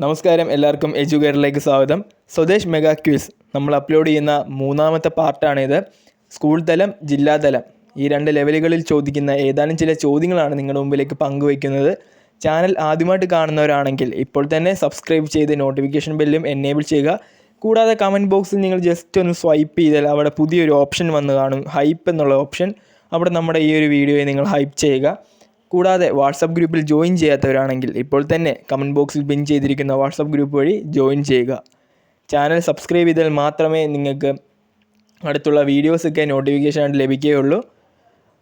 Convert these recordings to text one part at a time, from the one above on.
നമസ്കാരം എല്ലാവർക്കും എജ്യൂക്കേറ്റിലേക്ക് സ്വാഗതം. Swadesh mega quiz. നമ്മൾ അപ്ലോഡ് ചെയ്യുന്ന മൂന്നാമത്തെ പാർട്ടാണിത്. സ്കൂൾ തലം ജില്ലാതലം ഈ രണ്ട് ലെവലുകളിൽ ചോദിക്കുന്ന ഏതാനും ചില ചോദ്യങ്ങളാണ് നിങ്ങളുടെ മുമ്പിലേക്ക് പങ്കുവയ്ക്കുന്നത്. ചാനൽ ആദ്യമായിട്ട് കാണുന്നവരാണെങ്കിൽ ഇപ്പോൾ തന്നെ സബ്സ്ക്രൈബ് ചെയ്ത് നോട്ടിഫിക്കേഷൻ ബെല്ലും എനേബിൾ ചെയ്യുക. കൂടാതെ കമന്റ് ബോക്സിൽ നിങ്ങൾ ജസ്റ്റ് ഒന്ന് സ്വൈപ്പ് ചെയ്താൽ അവിടെ പുതിയൊരു ഓപ്ഷൻ വന്ന് കാണും. ഹൈപ്പ് എന്നുള്ള ഓപ്ഷൻ അവിടെ നമ്മുടെ ഈ ഒരു വീഡിയോയെ നിങ്ങൾ ഹൈപ്പ് ചെയ്യുക. കൂടാതെ വാട്സപ്പ് ഗ്രൂപ്പിൽ ജോയിൻ ചെയ്യാത്തവരാണെങ്കിൽ ഇപ്പോൾ തന്നെ കമന്റ് ബോക്സിൽ പിൻ ചെയ്തിരിക്കുന്ന വാട്സപ്പ് ഗ്രൂപ്പ് വഴി ജോയിൻ ചെയ്യുക. ചാനൽ സബ്സ്ക്രൈബ് ചെയ്താൽ മാത്രമേ നിങ്ങൾക്ക് അടുത്തുള്ള വീഡിയോസൊക്കെ നോട്ടിഫിക്കേഷൻ ആയിട്ട് ലഭിക്കുകയുള്ളൂ.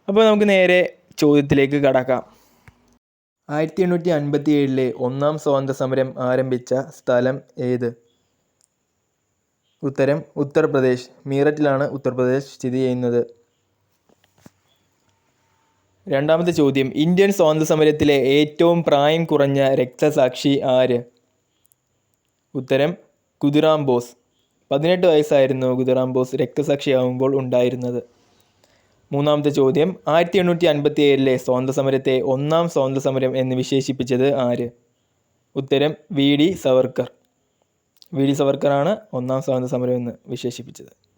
അപ്പോൾ നമുക്ക് നേരെ ചോദ്യത്തിലേക്ക് കടക്കാം. ആയിരത്തി എണ്ണൂറ്റി അൻപത്തി ഏഴിലെ ഒന്നാം സ്വാതന്ത്ര്യ സമരം ആരംഭിച്ച സ്ഥലം ഏത്? ഉത്തരം ഉത്തർപ്രദേശ്. മീററ്റിലാണ് ഉത്തർപ്രദേശ് സ്ഥിതി ചെയ്യുന്നത്. രണ്ടാമത്തെ ചോദ്യം. ഇന്ത്യൻ സ്വാതന്ത്ര്യ സമരത്തിലെ ഏറ്റവും പ്രായം കുറഞ്ഞ രക്തസാക്ഷി ആര്? ഉത്തരം കുതിറാം ബോസ്. പതിനെട്ട് വയസ്സായിരുന്നു കുതിറാം ബോസ് രക്തസാക്ഷിയാവുമ്പോൾ ഉണ്ടായിരുന്നത്. മൂന്നാമത്തെ ചോദ്യം ആയിരത്തി എണ്ണൂറ്റി അൻപത്തി ഏഴിലെ സ്വാതന്ത്ര്യ സമരത്തെ ഒന്നാം സ്വാതന്ത്ര്യ സമരം എന്ന് വിശേഷിപ്പിച്ചത് ആര്? ഉത്തരം V. D. Savarkar. V. D. സവർക്കറാണ് ഒന്നാം സ്വാതന്ത്ര്യ സമരം എന്ന് വിശേഷിപ്പിച്ചത്.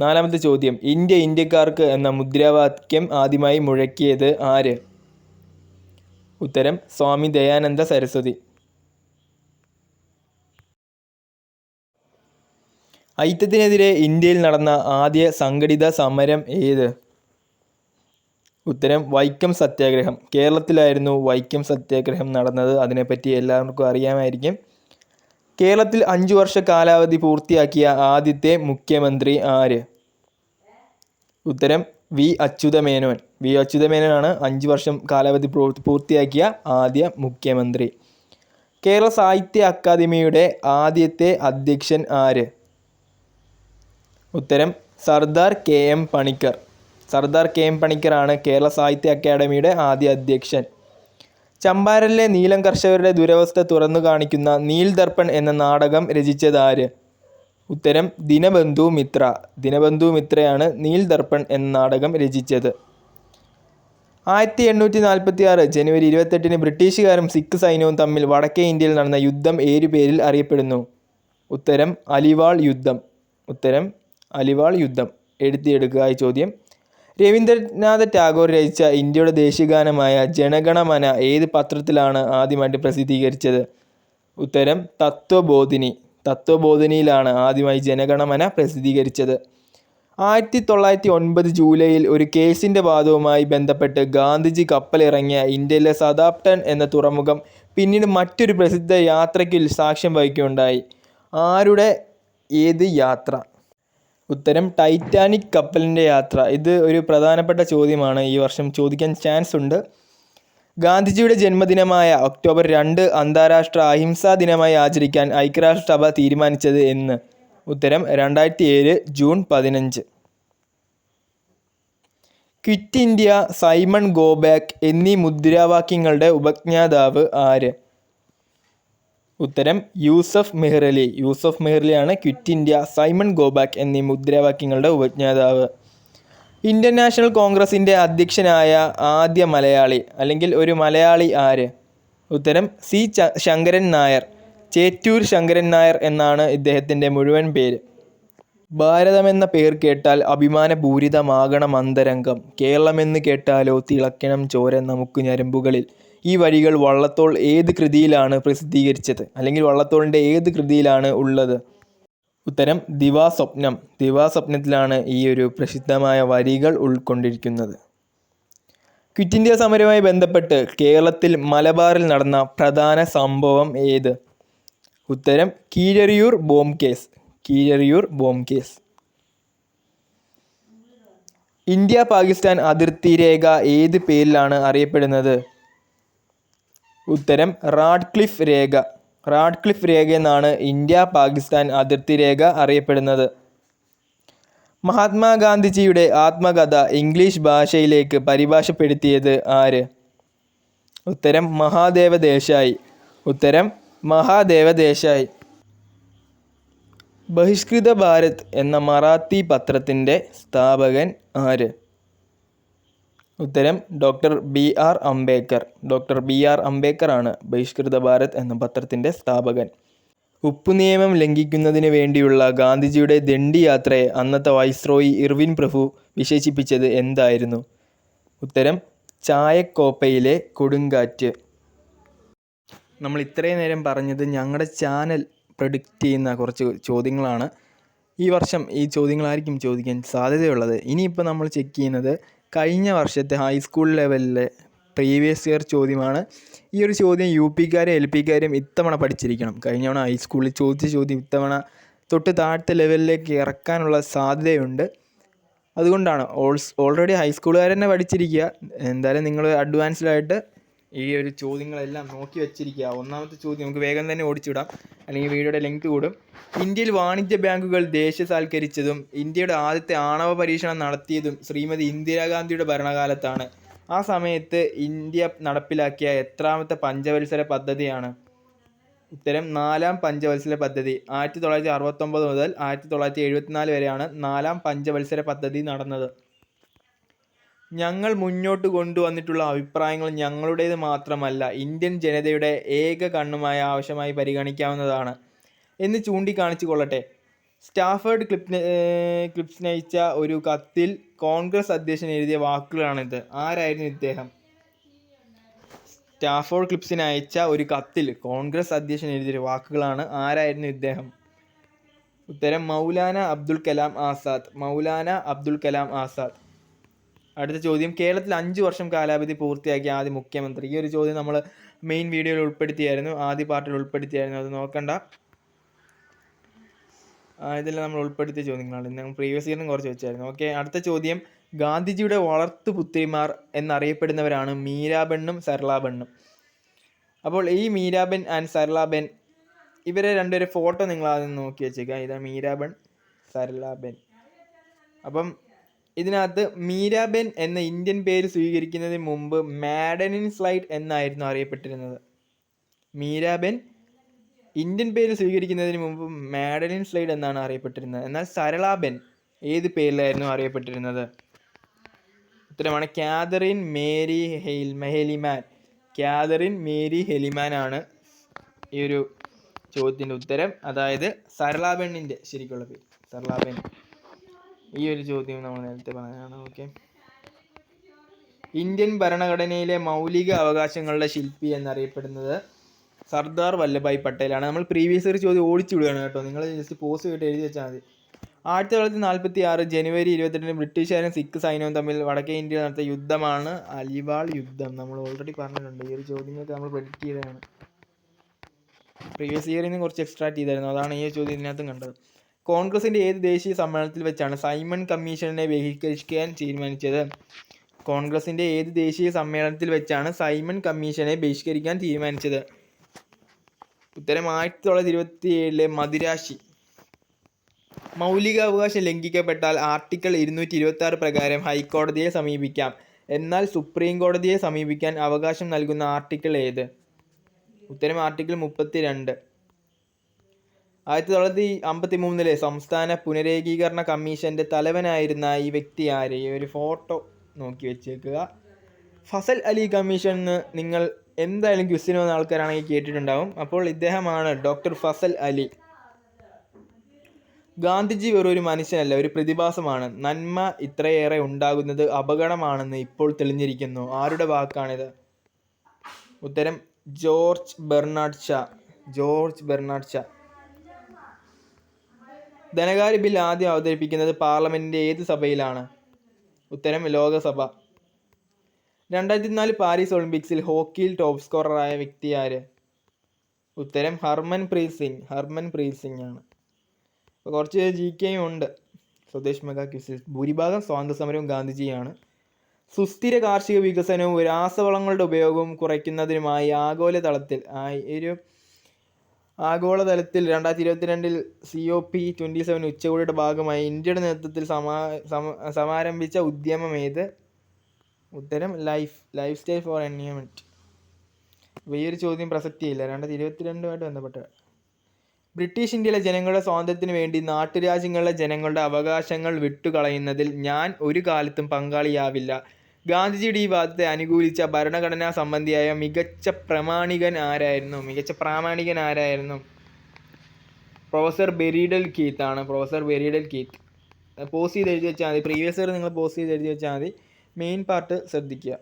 നാലാമത്തെ ചോദ്യം. ഇന്ത്യ ഇന്ത്യക്കാർക്ക് എന്ന മുദ്രാവാക്യം ആദ്യമായി മുഴക്കിയത് ആര്? ഉത്തരം സ്വാമി ദയാനന്ദ സരസ്വതി. ഐക്യത്തിനെതിരെ ഇന്ത്യയിൽ നടന്ന ആദ്യ സംഘടിത സമരം ഏത്? ഉത്തരം വൈക്കം സത്യാഗ്രഹം. കേരളത്തിലായിരുന്നു വൈക്കം സത്യാഗ്രഹം നടന്നത്. അതിനെപ്പറ്റി എല്ലാവർക്കും അറിയാമായിരിക്കും. കേരളത്തിൽ അഞ്ചു വർഷ കാലാവധി പൂർത്തിയാക്കിയ ആദ്യത്തെ മുഖ്യമന്ത്രി ആര്? ഉത്തരം വി. അച്യുതമേനോൻ. വി. അച്യുതമേനോനാണ് അഞ്ച് വർഷം കാലാവധി പൂർത്തിയാക്കിയ ആദ്യ മുഖ്യമന്ത്രി. കേരള സാഹിത്യ അക്കാദമിയുടെ ആദ്യത്തെ അധ്യക്ഷൻ ആര്? ഉത്തരം Sardar K. M. Panikkar. Sardar K. M. പണിക്കറാണ് Kerala സാഹിത്യ അക്കാദമിയുടെ ആദ്യ അധ്യക്ഷൻ. ചമ്പാരനിലെ നീലം കർഷകരുടെ ദുരവസ്ഥ തുറന്നു കാണിക്കുന്ന നീൽദർപ്പൺ എന്ന നാടകം രചിച്ചത് ആര്? ഉത്തരം ദിനബന്ധു മിത്ര. ദിനബന്ധു മിത്രയാണ് നീൽദർപ്പൺ എന്ന നാടകം രചിച്ചത്. ആയിരത്തി എണ്ണൂറ്റി നാൽപ്പത്തി ആറ് ജനുവരി ഇരുപത്തെട്ടിന് ബ്രിട്ടീഷുകാരും സിഖ് സൈന്യവും തമ്മിൽ വടക്കേ ഇന്ത്യയിൽ നടന്ന യുദ്ധം ഏതു പേരിൽ അറിയപ്പെടുന്നു. ഉത്തരം അലിവാൾ യുദ്ധം. ഉത്തരം അലിവാൾ യുദ്ധം. എഴുതിയെടുക്കുക ഈ ചോദ്യം. രവീന്ദ്രനാഥ ടാഗോർ രചിച്ച ഇന്ത്യയുടെ ദേശീയഗാനമായ ജനഗണമന ഏത് പത്രത്തിലാണ് ആദ്യമായിട്ട് പ്രസിദ്ധീകരിച്ചത്? ഉത്തരം തത്വബോധിനി. തത്വബോധിനിയിലാണ് ആദ്യമായി ജനഗണമന പ്രസിദ്ധീകരിച്ചത്. ആയിരത്തി തൊള്ളായിരത്തി ഒൻപത് ജൂലൈയിൽ ഒരു കേസിന്റെ വാദവുമായി ബന്ധപ്പെട്ട് ഗാന്ധിജി കപ്പലിറങ്ങിയ ഇന്ത്യയിലെ സതാപ്ടൺ എന്ന തുറമുഖം പിന്നീട് മറ്റൊരു പ്രസിദ്ധ യാത്രയ്ക്ക് സാക്ഷ്യം വഹിക്കുകയുണ്ടായി. ആരുടെ ഏത് യാത്ര? ഉത്തരം ടൈറ്റാനിക് കപ്പലിന്റെ യാത്ര. ഇത് ഒരു പ്രധാനപ്പെട്ട ചോദ്യമാണ്. ഈ വർഷം ചോദിക്കാൻ ചാൻസ് ഉണ്ട്. ഗാന്ധിജിയുടെ ജന്മദിനമായ ഒക്ടോബർ രണ്ട് അന്താരാഷ്ട്ര അഹിംസാ ദിനമായി ആചരിക്കാൻ ഐക്യരാഷ്ട്രസഭ തീരുമാനിച്ചത് എന്ന്. ഉത്തരം രണ്ടായിരത്തി ഏഴ് ജൂൺ പതിനഞ്ച്. ക്വിറ്റ് ഇന്ത്യ സൈമൺ ഗോബാക്ക് എന്നീ മുദ്രാവാക്യങ്ങളുടെ ഉപജ്ഞാതാവ് ആര്? ഉത്തരം Yusuf Meherally. Yusuf മെഹ്റലിയാണ് quit India Simon go back എന്നീ മുദ്രാവാക്യങ്ങളുടെ ഉപജ്ഞാതാവ്. ഇന്ത്യൻ നാഷണൽ കോൺഗ്രസിന്റെ അധ്യക്ഷനായ ആദ്യ മലയാളി അല്ലെങ്കിൽ ഒരു മലയാളി ആര്? ഉത്തരം സി ശങ്കരൻ നായർ. ചേറ്റൂർ ശങ്കരൻ നായർ എന്നാണ് ഇദ്ദേഹത്തിന്റെ മുഴുവൻ പേര്. ഭാരതമെന്ന പേർ കേട്ടാൽ അഭിമാനപൂരിതമാകണം അന്തരംഗം. കേരളമെന്ന് കേട്ടാലോ തിളക്കണം ചോര നമുക്ക് ഞരമ്പുകളിൽ. ഈ വരികൾ വള്ളത്തോൾ ഏത് കൃതിയിലാണ് പ്രസിദ്ധീകരിച്ചത്? അല്ലെങ്കിൽ വള്ളത്തോളിന്റെ ഏത് കൃതിയിലാണ് ഉള്ളത്? ഉത്തരം ദിവാസ്വപ്നം. ദിവാസ്വപ്നത്തിലാണ് ഈ ഒരു പ്രസിദ്ധമായ വരികൾ ഉൾക്കൊണ്ടിരിക്കുന്നത്. ക്വിറ്റ് ഇന്ത്യ സമരവുമായി ബന്ധപ്പെട്ട് കേരളത്തിൽ മലബാറിൽ നടന്ന പ്രധാന സംഭവം ഏത്? ഉത്തരം Keezhariyur bomb case Keezhariyur bomb case India Pakistan അതിർത്തി രേഖ ഏത് പേരിലാണ് അറിയപ്പെടുന്നത്? ഉത്തരം റാഡ്ക്ലിഫ് രേഖ. റാഡ്ക്ലിഫ് രേഖ എന്നാണ് ഇന്ത്യ പാകിസ്ഥാൻ അതിർത്തി രേഖ അറിയപ്പെടുന്നത്. മഹാത്മാഗാന്ധിജിയുടെ ആത്മകഥ ഇംഗ്ലീഷ് ഭാഷയിലേക്ക് പരിഭാഷപ്പെടുത്തിയത് ആര്? ഉത്തരം മഹാദേവ ദേശായി. ഉത്തരം മഹാദേവ ദേശായി. ബഹിഷ്കൃത ഭാരത് എന്ന മറാത്തി പത്രത്തിന്റെ സ്ഥാപകൻ ആര്? ഉത്തരം doctor B R Ambedkar. Doctor B R Ambedkar ആണ് ബഹിഷ്കൃത ഭാരത് എന്ന പത്രത്തിന്റെ സ്ഥാപകൻ. ഉപ്പു നിയമം ലംഘിക്കുന്നതിന് വേണ്ടിയുള്ള ഗാന്ധിജിയുടെ ദണ്ഡി യാത്രയെ അന്നത്തെ വൈസ്രോയി ഇർവിൻ പ്രഭു വിശേഷിപ്പിച്ചത് എന്തായിരുന്നു? ഉത്തരം ചായക്കോപ്പയിലെ കൊടുങ്കാറ്റ്. നമ്മൾ ഇത്രയും നേരം പറഞ്ഞത് ഞങ്ങളുടെ ചാനൽ പ്രൊഡിക്റ്റ് ചെയ്യുന്ന കുറച്ച് ചോദ്യങ്ങളാണ്. ഈ വർഷം ഈ ചോദ്യങ്ങളായിരിക്കും ചോദിക്കാൻ സാധ്യതയുള്ളത്. ഇനിയിപ്പോൾ നമ്മൾ ചെക്ക് ചെയ്യുന്നത് കഴിഞ്ഞ വർഷത്തെ ഹൈസ്കൂൾ ലെവലിലെ പ്രീവിയസ് ഇയർ ചോദ്യമാണ്. ഈ ഒരു ചോദ്യം യു പിക്കാരും എൽ പിക്കാരും ഇത്തവണ പഠിച്ചിരിക്കണം. കഴിഞ്ഞ തവണ ഹൈസ്കൂളിൽ ചോദിച്ച ചോദ്യം ഇത്തവണ തൊട്ട് താഴത്തെ ലെവലിലേക്ക് ഇറക്കാനുള്ള സാധ്യതയുണ്ട്. അതുകൊണ്ടാണ് ഓൾസ് ഓൾറെഡി ഹൈസ്കൂളുകാർ തന്നെ പഠിച്ചിരിക്കുക. എന്തായാലും നിങ്ങൾ അഡ്വാൻസ്ഡായിട്ട് ഈ ഒരു ചോദ്യങ്ങളെല്ലാം നോക്കി വെച്ചിരിക്കുക. ഒന്നാമത്തെ ചോദ്യം നമുക്ക് വേഗം തന്നെ ഓടിച്ചുവിടാം അല്ലെങ്കിൽ വീഡിയോയുടെ ലെങ്ത് കൂടും. ഇന്ത്യയിൽ വാണിജ്യ ബാങ്കുകൾ ദേശസാൽക്കരിച്ചതും ഇന്ത്യയുടെ ആദ്യത്തെ ആണവ പരീക്ഷണം നടത്തിയതും ശ്രീമതി ഇന്ദിരാഗാന്ധിയുടെ ഭരണകാലത്താണ്. ആ സമയത്ത് ഇന്ത്യ നടപ്പിലാക്കിയ എത്രാമത്തെ പഞ്ചവത്സര പദ്ധതിയാണ്? ഇത്തരം നാലാം പഞ്ചവത്സര പദ്ധതി. ആയിരത്തി തൊള്ളായിരത്തി അറുപത്തൊമ്പത് മുതൽ ആയിരത്തി തൊള്ളായിരത്തി എഴുപത്തിനാല് വരെയാണ് നാലാം പഞ്ചവത്സര പദ്ധതി നടന്നത്. ഞങ്ങൾ മുന്നോട്ട് കൊണ്ടുവന്നിട്ടുള്ള അഭിപ്രായങ്ങൾ ഞങ്ങളുടേത് മാത്രമല്ല ഇന്ത്യൻ ജനതയുടെ ഏക കണ്ണുമായ ആവശ്യമായി പരിഗണിക്കാവുന്നതാണ്. എന്ന് ചൂണ്ടിക്കാണിച്ചു കൊള്ളട്ടെ സ്റ്റാഫേർഡ് ക്ലിപ്സ് ക്ലിപ്സ്നയിച്ച ഒരു കത്തിൽ കോൺഗ്രസ് അധ്യക്ഷൻ എഴുതിയ വാക്കുകളാണിത്. ആരായിരുന്നു ഇദ്ദേഹം? സ്റ്റാഫോർഡ് ക്ലിപ്സിന് അയച്ച ഒരു കത്തിൽ കോൺഗ്രസ് അധ്യക്ഷൻ എഴുതിയ വാക്കുകളാണ്. ആരായിരുന്നു ഇദ്ദേഹം? ഉത്തരം മൗലാന അബ്ദുൽ കലാം ആസാദ്. മൗലാന അബ്ദുൽ കലാം ആസാദ്. അടുത്ത ചോദ്യം. കേരളത്തിൽ അഞ്ച് വർഷം കാലാവധി പൂർത്തിയാക്കിയ ആദ്യ മുഖ്യമന്ത്രി. ഈ ഒരു ചോദ്യം നമ്മൾ മെയിൻ വീഡിയോയിൽ ഉൾപ്പെടുത്തിയായിരുന്നു. ആദ്യ പാർട്ടിൽ ഉൾപ്പെടുത്തിയായിരുന്നു. അത് നോക്കണ്ട. ഇതെല്ലാം നമ്മൾ ഉൾപ്പെടുത്തിയ ചോദ്യങ്ങളാണ്. ഞങ്ങൾ പ്രീവിയസ് ഇയറിനും കുറച്ച് വെച്ചായിരുന്നു. ഓക്കെ അടുത്ത ചോദ്യം. ഗാന്ധിജിയുടെ വളർത്തു പുത്രിമാർ എന്നറിയപ്പെടുന്നവരാണ് മീരാബെണ്ണും സരളാബെണ്ണും അപ്പോൾ ഈ മീരാബെൻ ആൻഡ് സരളാബെൻ ഇവരെ രണ്ടുപേരെ ഫോട്ടോ നിങ്ങൾ ആദ്യം നോക്കി വെച്ചേക്കുക ഇതാ മീരാബെൺ സരളാബെൻ അപ്പം ഇതിനകത്ത് മീരാബെൻ എന്ന ഇന്ത്യൻ പേര് സ്വീകരിക്കുന്നതിന് മുമ്പ് മാഡനിൻ സ്ലൈഡ് എന്നായിരുന്നു അറിയപ്പെട്ടിരുന്നത്. മീരാബെൻ ഇന്ത്യൻ പേര് സ്വീകരിക്കുന്നതിന് മുമ്പ് മാഡലിൻ സ്ലൈഡ് എന്നാണ് അറിയപ്പെട്ടിരുന്നത്. എന്നാൽ സരളാബെൻ ഏത് പേരിലായിരുന്നു അറിയപ്പെട്ടിരുന്നത്? ഉത്തരമാണ് Catherine Mary Hale Heilman Catherine Mary Heilman ആണ് ഈ ഒരു ചോദ്യത്തിന്റെ ഉത്തരം. അതായത് സരളാബെണ്ണിന്റെ ശരിക്കുള്ള പേര്. സരളാബെൻ ഈ ഒരു ചോദ്യം നമ്മൾ നേരത്തെ പറഞ്ഞതാണ് ഓക്കെ ഇന്ത്യൻ ഭരണഘടനയിലെ മൗലിക അവകാശങ്ങളുടെ ശില്പി എന്നറിയപ്പെടുന്നത് സർദാർ വല്ലഭായ് പട്ടേലാണ്. നമ്മൾ പ്രീവിയസ് ഒരു ചോദ്യം ഓടിച്ചു വിടുകയാണ് കേട്ടോ. നിങ്ങൾ ജസ്റ്റ് പോസ് ചെയ്തിട്ട് എഴുതി വെച്ചാൽ മതി. ആയിരത്തി തൊള്ളായിരത്തി നാൽപ്പത്തി ആറ് ജനുവരി ഇരുപത്തെട്ടിന് ബ്രിട്ടീഷുകാരും സിഖ് സൈന്യവും തമ്മിൽ വടക്കേ ഇന്ത്യയിൽ നടത്തിയ യുദ്ധമാണ് അലിവാൾ യുദ്ധം. നമ്മൾ ഓൾറെഡി പറഞ്ഞിട്ടുണ്ട്. ഈ ഒരു ചോദ്യങ്ങൾക്ക് നമ്മൾ പ്രെഡിക്റ്റ് ചെയ്തതാണ്. പ്രീവിയസ് ഇയറിൽ നിന്ന് കുറച്ച് എക്സ്ട്രാക്ട് ചെയ്തായിരുന്നു. അതാണ് ഈ ചോദ്യം ഇതിനകത്തും കണ്ടത്. കോൺഗ്രസിന്റെ ഏത് ദേശീയ സമ്മേളനത്തിൽ വെച്ചാണ് സൈമൺ കമ്മീഷനെ ബഹിഷ്കരിക്കാൻ തീരുമാനിച്ചത്? കോൺഗ്രസിന്റെ ഏത് ദേശീയ സമ്മേളനത്തിൽ വെച്ചാണ് സൈമൺ കമ്മീഷനെ ബഹിഷ്കരിക്കാൻ തീരുമാനിച്ചത്? ഉത്തരം ആയിരത്തി തൊള്ളായിരത്തി ഇരുപത്തി ഏഴിലെ മദിരാശി മൗലികാവകാശം ലംഘിക്കപ്പെട്ടാൽ ആർട്ടിക്കിൾ ഇരുന്നൂറ്റി ഇരുപത്തി ആറ് പ്രകാരം ഹൈക്കോടതിയെ സമീപിക്കാം. എന്നാൽ സുപ്രീം കോടതിയെ സമീപിക്കാൻ അവകാശം നൽകുന്ന ആർട്ടിക്കിൾ ഏത്? ഉത്തരം ആർട്ടിക്കിൾ മുപ്പത്തി രണ്ട് ആയിരത്തി തൊള്ളായിരത്തി അമ്പത്തി മൂന്നിലെ സംസ്ഥാന പുനരേകീകരണ കമ്മീഷന്റെ തലവനായിരുന്ന ഈ വ്യക്തി ആര്? ഒരു ഫോട്ടോ നോക്കി വെച്ചേക്കുക. ഫസൽ അലി കമ്മീഷൻ എന്ന് നിങ്ങൾ എന്തായാലും ക്വിസിന് വന്ന ആൾക്കാരാണെങ്കിൽ കേട്ടിട്ടുണ്ടാവും. അപ്പോൾ ഇദ്ദേഹമാണ് ഡോക്ടർ ഫസൽ അലി. ഗാന്ധിജി വെറും ഒരു മനുഷ്യനല്ല ഒരു പ്രതിഭാസമാണ്. നന്മ ഇത്രയേറെ ഉണ്ടാകുന്നത് അപകടമാണെന്ന് ഇപ്പോൾ തെളിഞ്ഞിരിക്കുന്നു. ആരുടെ വാക്കാണിത്? ഉത്തരം George Bernard Shaw. George Bernard Shaw. ധനകാര്യ ബിൽ ആദ്യം അവതരിപ്പിക്കുന്നത് പാർലമെന്റിന്റെ ഏത് സഭയിലാണ്? ഉത്തരം ലോകസഭ. രണ്ടായിരത്തി നാല് പാരീസ് ഒളിമ്പിക്സിൽ ഹോക്കിയിൽ ടോപ്പ് സ്കോററായ വ്യക്തി ആര്? ഉത്തരം ഹർമൻ പ്രീത് സിംഗ്. ഹർമൻ പ്രീത് സിംഗ് ആണ്. അപ്പോൾ കുറച്ച് ജി കെയും ഉണ്ട്. സ്വദേശ് മെഗാ ക്യൂസിൽ ഭൂരിഭാഗം സ്വാതന്ത്ര്യ സമരവും ഗാന്ധിജിയാണ്. സുസ്ഥിര കാർഷിക വികസനവും രാസവളങ്ങളുടെ ഉപയോഗവും കുറയ്ക്കുന്നതിനുമായി ആഗോളതലത്തിൽ ആ ഒരു ആഗോളതലത്തിൽ രണ്ടായിരത്തി ഇരുപത്തിരണ്ടിൽ C O P twenty seven ഉച്ചകോടിയുടെ ഭാഗമായി ഇന്ത്യയുടെ നേതൃത്വത്തിൽ സമാ സമ സമാരംഭിച്ച ഉദ്യമം ഏത്? ഉത്തരം life lifestyle for environment അപ്പോൾ ഈ ഒരു ചോദ്യം പ്രസക്തിയില്ല. രണ്ടായിരത്തി ഇരുപത്തിരണ്ടുമായിട്ട് ബന്ധപ്പെട്ട ബ്രിട്ടീഷ് ഇന്ത്യയിലെ ജനങ്ങളുടെ സ്വാതന്ത്ര്യത്തിന് വേണ്ടി നാട്ടുരാജ്യങ്ങളിലെ ജനങ്ങളുടെ അവകാശങ്ങൾ വിട്ടുകളയുന്നതിൽ ഞാൻ ഒരു കാലത്തും പങ്കാളിയാവില്ല. ഗാന്ധിജിയുടെ ഈ വാദത്തെ അനുകൂലിച്ച ഭരണഘടനാ സംബന്ധിയായ മികച്ച പ്രമാണികൻ ആരായിരുന്നു? മികച്ച പ്രാമാണികൻ ആരായിരുന്നു? പ്രൊഫസർ ബെരീഡൽ കീത്ത് ആണ്. Professor Berriedale Keith. പോസ് ചെയ്ത് എഴുതി വെച്ചാൽ മതി. പ്രീവിയസ് ഇയർ നിങ്ങൾ പോസ് ചെയ്ത് എഴുതി വെച്ചാൽ മതി. മെയിൻ പാർട്ട് ശ്രദ്ധിക്കുക.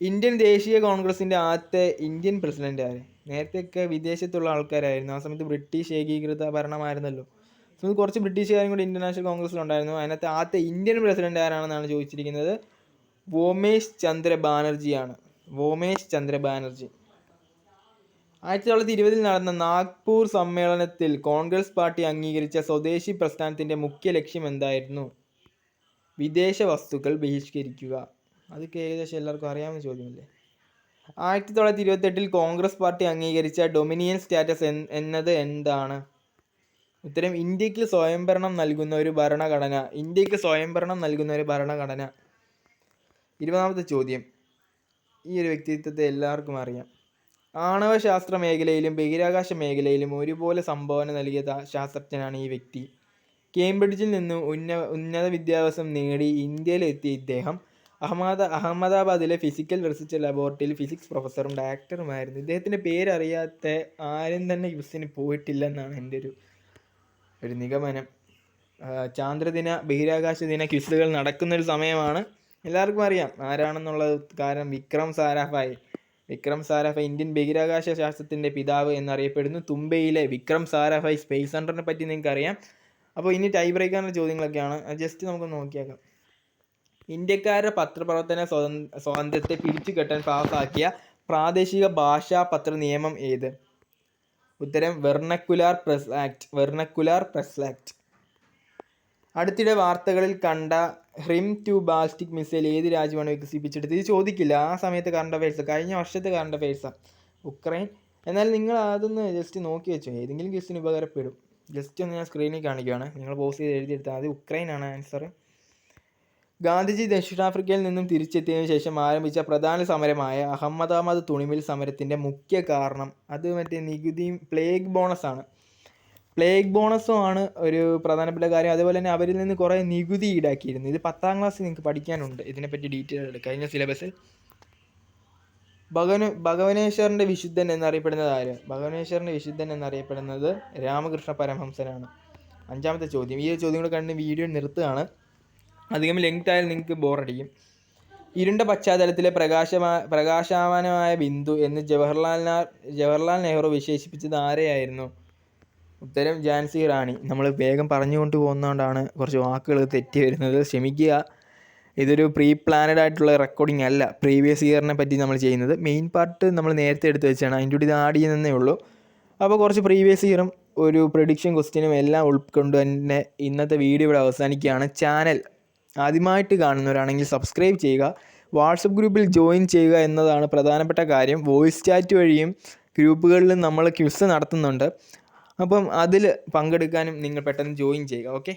ഇന്ത്യൻ ദേശീയ കോൺഗ്രസിന്റെ ആദ്യത്തെ ഇന്ത്യൻ പ്രസിഡന്റ് ആര്? നേരത്തെയൊക്കെ വിദേശത്തുള്ള ആൾക്കാരായിരുന്നു. ആ സമയത്ത് ബ്രിട്ടീഷ് ഏകീകൃത ഭരണമായിരുന്നല്ലോ. സമയത്ത് കുറച്ച് ബ്രിട്ടീഷുകാരും കൂടി ഇന്റർനാഷണൽ നാഷണൽ കോൺഗ്രസിലുണ്ടായിരുന്നു അതിനകത്ത് ആദ്യത്തെ ഇന്ത്യൻ പ്രസിഡന്റ് ആരാണെന്നാണ് ചോദിച്ചിരിക്കുന്നത്? വോമേഷ് ചന്ദ്ര ബാനർജിയാണ് വോമേഷ് ചന്ദ്ര ബാനർജി ആയിരത്തി തൊള്ളായിരത്തി ഇരുപതിൽ നടന്ന നാഗ്പൂർ സമ്മേളനത്തിൽ കോൺഗ്രസ് പാർട്ടി അംഗീകരിച്ച സ്വദേശി പ്രസ്ഥാനത്തിന്റെ മുഖ്യ ലക്ഷ്യം എന്തായിരുന്നു? വിദേശ വസ്തുക്കൾ ബഹിഷ്കരിക്കുക. അതൊക്കെ ഏകദേശം എല്ലാവർക്കും അറിയാവുന്ന ചോദ്യമല്ലേ? ആയിരത്തി തൊള്ളായിരത്തി ഇരുപത്തെട്ടിൽ കോൺഗ്രസ് പാർട്ടി അംഗീകരിച്ച ഡൊമിനിയൻ സ്റ്റാറ്റസ് എന്നത് എന്താണ്? ഉത്തരം ഇന്ത്യയ്ക്ക് സ്വയംഭരണം നൽകുന്ന ഒരു ഭരണഘടന. ഇന്ത്യയ്ക്ക് സ്വയംഭരണം നൽകുന്ന ഒരു ഭരണഘടന. ഇരുപതാമത്തെ ചോദ്യം. ഈ ഒരു വ്യക്തിത്വത്തെ എല്ലാവർക്കും അറിയാം. ആണവശാസ്ത്ര മേഖലയിലും ബഹിരാകാശ മേഖലയിലും ഒരുപോലെ സംഭാവന നൽകിയ ശാസ്ത്രജ്ഞനാണ് ഈ വ്യക്തി. കേംബ്രിഡ്ജിൽ നിന്ന് ഉന്ന ഉന്നത വിദ്യാഭ്യാസം നേടി ഇന്ത്യയിലെത്തിയ ഇദ്ദേഹം അഹമ്മദ അഹമ്മദാബാദിലെ ഫിസിക്കൽ റിസർച്ച് ലബോറട്ടറിയിൽ ഫിസിക്സ് പ്രൊഫസറും ഡയറക്ടറുമായിരുന്നു. ഇദ്ദേഹത്തിന്റെ പേരറിയാത്ത ആരും തന്നെ ക്വിസിന് പോയിട്ടില്ലെന്നാണ് എന്റെ ഒരു ഒരു നിഗമനം. ചാന്ദ്രദിന ബഹിരാകാശ ദിന ക്വിസുകൾ നടക്കുന്നൊരു സമയമാണ്. എല്ലാവർക്കും അറിയാം ആരാണെന്നുള്ളത് കാരണം വിക്രം സാരാഭായി. വിക്രം സാരാഭായ് ഇന്ത്യൻ ബഹിരാകാശ ശാസ്ത്രത്തിന്റെ പിതാവ് എന്നറിയപ്പെടുന്നു. തുമ്പയിലെ വിക്രം സാരാഭായ് സ്പേസ് സെന്ററിനെ പറ്റി നിങ്ങൾക്ക് അറിയാം അപ്പോൾ ഇനി ടൈ ബ്രേക്കാനുള്ള ചോദ്യങ്ങളൊക്കെയാണ്. ജസ്റ്റ് നമുക്ക് നോക്കിയേക്കാം. ഇന്ത്യക്കാരുടെ പത്രപ്രവർത്തന സ്വതന്ത്ര സ്വാതന്ത്ര്യത്തെ പിടിച്ചുകെട്ടാൻ പാസാക്കിയ പ്രാദേശിക ഭാഷാ പത്ര നിയമം ഏത്? ഉത്തരം vernacular press act. Vernacular press act. അടുത്തിടെ വാർത്തകളിൽ കണ്ട ഹ്രിം ടു ബാലിസ്റ്റിക് മിസൈൽ ഏത് രാജ്യമാണ് വികസിപ്പിച്ചെടുത്തത്? ഇത് ചോദിക്കില്ല. ആ സമയത്ത് കറണ്ട് അഫയേഴ്സ് കഴിഞ്ഞ വർഷത്തെ കറണ്ട് അഫയേഴ്സാണ് ഉക്രൈൻ. എന്നാൽ നിങ്ങൾ അതൊന്ന് ജസ്റ്റ് നോക്കി വെച്ചോ. ഏതെങ്കിലും ക്വസ്റ്റിന് ഉപകാരപ്പെടും. ജസ്റ്റ് ഒന്ന് ഞാൻ സ്ക്രീനിൽ കാണിക്കുകയാണ് നിങ്ങൾ പോസ് ചെയ്ത് എഴുതിയെടുത്താൽ ഉക്രൈൻ ആണ് ആൻസർ ഗാന്ധിജി ദക്ഷിണാഫ്രിക്കയിൽ നിന്നും തിരിച്ചെത്തിയതിനു ശേഷം ആരംഭിച്ച പ്രധാന സമരമായ അഹമ്മദാബാദ് തുണിമിൽ സമരത്തിന്റെ മുഖ്യ കാരണം. അത് മറ്റേ നികുതിയും പ്ലേഗ് ബോണസാണ് പ്ലേഗ് ബോണസും ആണ് ഒരു പ്രധാനപ്പെട്ട കാര്യം. അതേപോലെ തന്നെ അവരിൽ നിന്ന് കുറേ നികുതി ഈടാക്കിയിരുന്നു. ഇത് പത്താം ക്ലാസ്സിൽ നിങ്ങൾക്ക് പഠിക്കാനുണ്ട്. ഇതിനെപ്പറ്റി ഡീറ്റെയിൽ ആയിട്ട് കഴിഞ്ഞ സിലബസ് ഭഗവന് ഭഗവനേശ്വരന്റെ വിശുദ്ധൻ എന്നറിയപ്പെടുന്നത് ആര്? ഭഗവനേശ്വരന്റെ വിശുദ്ധൻ എന്നറിയപ്പെടുന്നത് രാമകൃഷ്ണ പരമഹംസനാണ്. അഞ്ചാമത്തെ ചോദ്യം. ഈ ചോദ്യങ്ങൾ കണ്ട് വീഡിയോ നിർത്തുകയാണ്. അധികം ലെങ്ത് ആയാലും നിങ്ങൾക്ക് ബോറടിക്കും ഇരുണ്ട പശ്ചാത്തലത്തിലെ പ്രകാശമാ പ്രകാശമാനമായ ബിന്ദു എന്ന് ജവഹർലാൽ ജവഹർലാൽ നെഹ്റു വിശേഷിപ്പിച്ചത് ആരെയായിരുന്നു? ഉത്തരം ജാൻസി റാണി. നമ്മൾ വേഗം പറഞ്ഞുകൊണ്ട് പോകുന്നതുകൊണ്ടാണ് കുറച്ച് വാക്കുകൾ തെറ്റി വരുന്നത്. ക്ഷമിക്കുക. ഇതൊരു പ്രീ പ്ലാനഡ് ആയിട്ടുള്ള റെക്കോർഡിംഗ് അല്ല. പ്രീവിയസ് ഇയറിനെ പറ്റി നമ്മൾ ചെയ്യുന്നത്. മെയിൻ പാർട്ട് നമ്മൾ നേരത്തെ എടുത്ത് വെച്ചാണ്. അതിന്റെ കൂടി ഇത് ആഡ് ചെയ്യുന്നതേ ഉള്ളൂ. അപ്പോൾ കുറച്ച് പ്രീവിയസ് ഇയറും ഒരു പ്രഡിക്ഷൻ ക്വസ്റ്റ്യനും എല്ലാം ഉൾക്കൊണ്ട് തന്നെ ഇന്നത്തെ വീഡിയോ ഇവിടെ അവസാനിക്കുകയാണ്. ചാനൽ ആദ്യമായിട്ട് കാണുന്നവരാണെങ്കിൽ സബ്സ്ക്രൈബ് ചെയ്യുക. വാട്സപ്പ് ഗ്രൂപ്പിൽ ജോയിൻ ചെയ്യുക എന്നതാണ് പ്രധാനപ്പെട്ട കാര്യം. വോയിസ് ചാറ്റ് വഴിയും ഗ്രൂപ്പുകളിലും നമ്മൾ ക്വിസ് നടത്തുന്നുണ്ട്. അപ്പം അതിൽ പങ്കെടുക്കാനും നിങ്ങൾ പെട്ടെന്ന് ജോയിൻ ചെയ്യുക ഓക്കെ